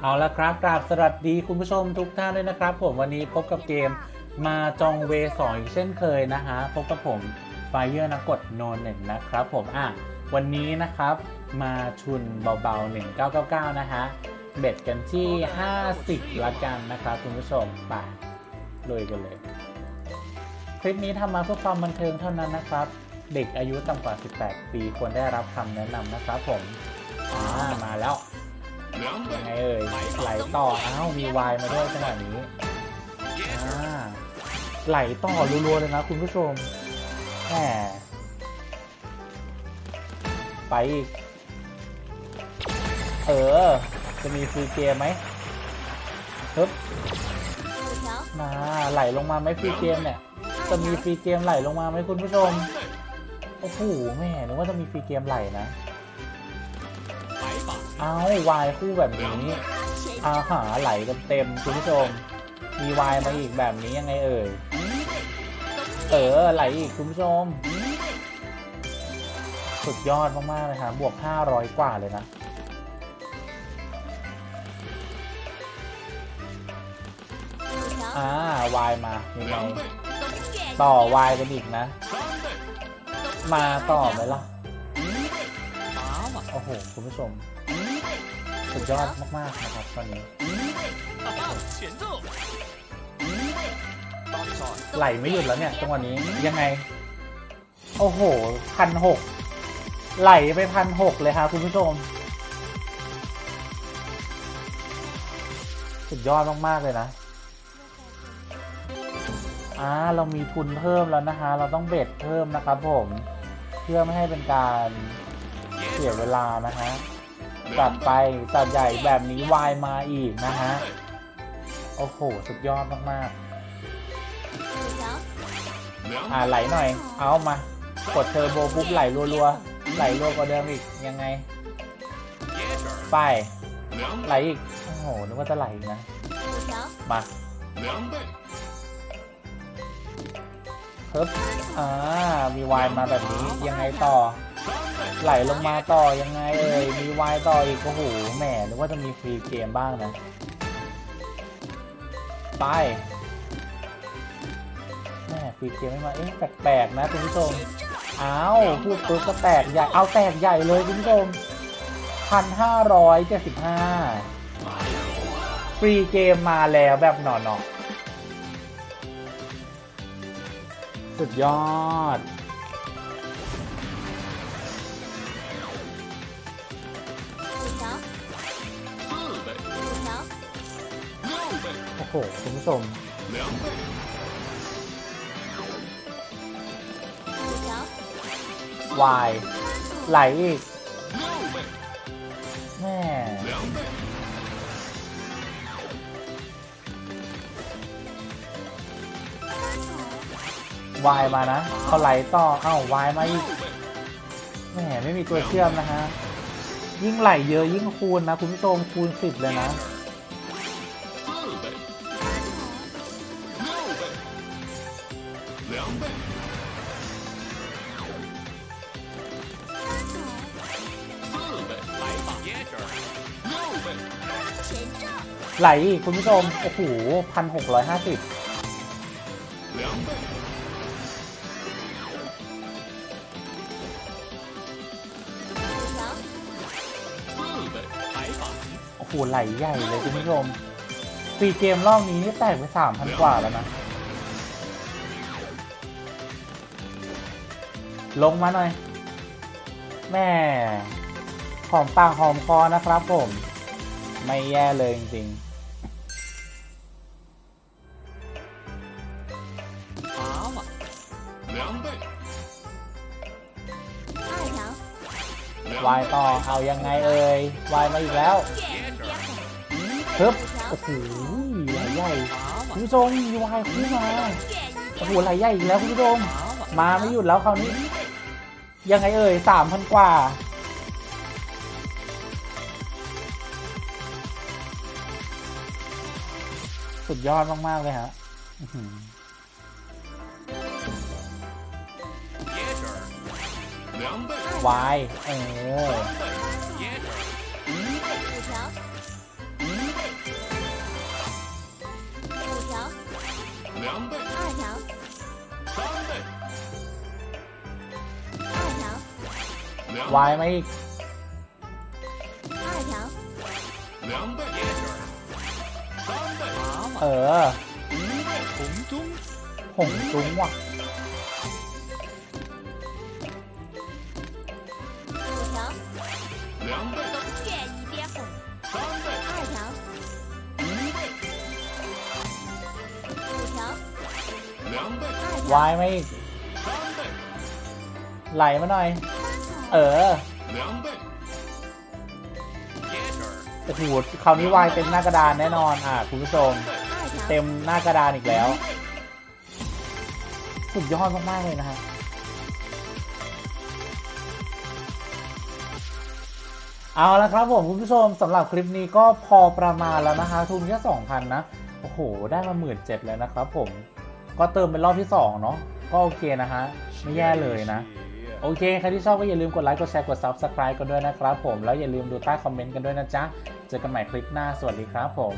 เอาละครับกราบสวัสดีคุณผู้ชมทุกท่านด้วยนะครับ ผมวันนี้พบกับเกมมาจองเวสองอีกเช่นเคยนะฮะพบกับผมไฟเยอร์นักกดโนนหนึ่งนะครับผมอะวันนี้นะครับมาชุนเบาๆ 1999 นะฮะเบ็ดกันที่ 50 ละกันนะครับคุณผู้ชมไปลุยกันเลย คลิปนี้ทำมาเพื่อความบันเทิงเท่านั้นนะครับ เด็กอายุต่ำกว่า 18 ปีควรได้รับคำแนะนำนะครับผมอ่ามาแล้ว ไงเอ่ยไหลต่ออ้าวมีวายมาด้วยขนาดนี้อ่าไหลต่อรัวๆเลยนะคุณผู้ชมแหมไปอีกเออ จะมีฟรีเกมไหมฮึบมาไหลลงมาไหมฟรีเกมเนี่ย จะมีฟรีเกมไหลลงมาไหมคุณผู้ชม โอ้โหแม่นึกว่าจะมีฟรีเกมไหลนะ เอาวายคู่แบบนี้อาหาไหลเต็มๆคุณผู้ชม มีวายมาอีกแบบนี้ยังไงเอ่ย เออไหลอีกคุณผู้ชม สุดยอดมากๆเลยครับบวก 500 กว่าเลยนะ อ่าวายมายังไงต่อวายกันอีกนะ มาต่อไหมล่ะ โอ้โห คุณผู้ชม สุดยอดมากๆนะครับตอนนี้ไหลไม่หยุดแล้วเนี่ยจังหวะนี้ยังไง โอ้โหพันหกไหลไปพันหกเลยครับคุณผู้ชม สุดยอดมาก ๆ เลยนะอ่าเรามีทุนเพิ่มแล้วนะคะ เราต้องเบ็ดเพิ่มนะครับผม เพื่อไม่ให้เป็นการเสียเวลานะฮะ จัดไปจัดใหญ่แบบนี้วายมาอีกนะฮะ โอ้โห สุดยอดมากๆ อ่าไหลหน่อย เอามา กดเทอร์โบปุ๊บไหลรัวๆ ไหลรัวกว่าเดิมอีก ยังไง ไป ไหลอีก โอ้โห นึกว่าจะไหลนะ มาครับอ่ามีวายมาแบบนี้ ยังไงต่อ ไหลลงมาต่อยังไงเอ่ยมีวายต่ออีกโอ้โหแหมนึกว่าจะมีฟรีเกมบ้างนะไปแหมฟรีเกมไม่มาเอ๊ะแปลกๆนะคุณผู้ชมอ้าวพูดปุ๊บก็แตกใหญ่เอาแตกใหญ่เลยคุณผู้ชมพันห้าร้อยเจ็ดสิบห้าฟรีเกมมาแล้วแบบหน่อๆสุดยอด คุณผู้ชมวายไหลอีกแม่วายมานะเขาไหลต่อเอ้าวายมาอีกแหมไม่มีตัวเชื่อมนะฮะ ยิ่งไหลเยอะยิ่งคูณนะ คุณผู้ชมคูณสิบเลยนะ ไหลอีกคุณผู้ชม โอ้โหพันหกร้อยห้าสิบโอ้โหไหลใหญ่เลยคุณผู้ชมฟรีเกมรอบนี้นี่แตกไปสามพันกว่าแล้วนะ ลงมาหน่อย แม่หอมปากหอมคอนะครับผม ไม่แย่เลยจริงๆวายต่อ เอายังไงเอ่ยวายมาอีกแล้วฮึบโอ้โหไหลใหญ่คุณผู้ชมมีวายคู่มาโอ้โหไหลใหญ่อีกแล้วคุณผู้ชมมาไม่หยุดแล้วคราวนี้ ยังไงเอ่ยสามพันกว่า สุดยอดมาก ๆ เลยฮะวายเออ两倍，二条，三倍。 วายมาอีกเออหงจุ้งหงจุ้งว่ะวายมาอีกไหลมาหน่อย ออโอ้โหคราวนี้วายเต็มหน้ากระดานแน่นอนอะคุณผู้ชมเต็มหน้ากระดานอีกแล้ว สุดยอดมาก ๆ เลยนะฮะเอาละครับผมคุณผู้ชมสำหรับคลิปนี้ก็พอประมาณแล้วนะคะทุนแค่สองพันนะ โอ้โห ได้มาหมื่นเจ็ดแล้วนะครับผมก็เติมเป็นรอบที่สองเนาะก็โอเคนะฮะไม่แย่เลยนะ โอเค ใครที่ชอบก็อย่าลืมกดไลค์ กดแชร์ กด Subscribe กันด้วยนะครับผม แล้วอย่าลืมดูใต้คอมเมนต์กันด้วยนะจ๊ะ เจอกันใหม่คลิปหน้า สวัสดีครับผม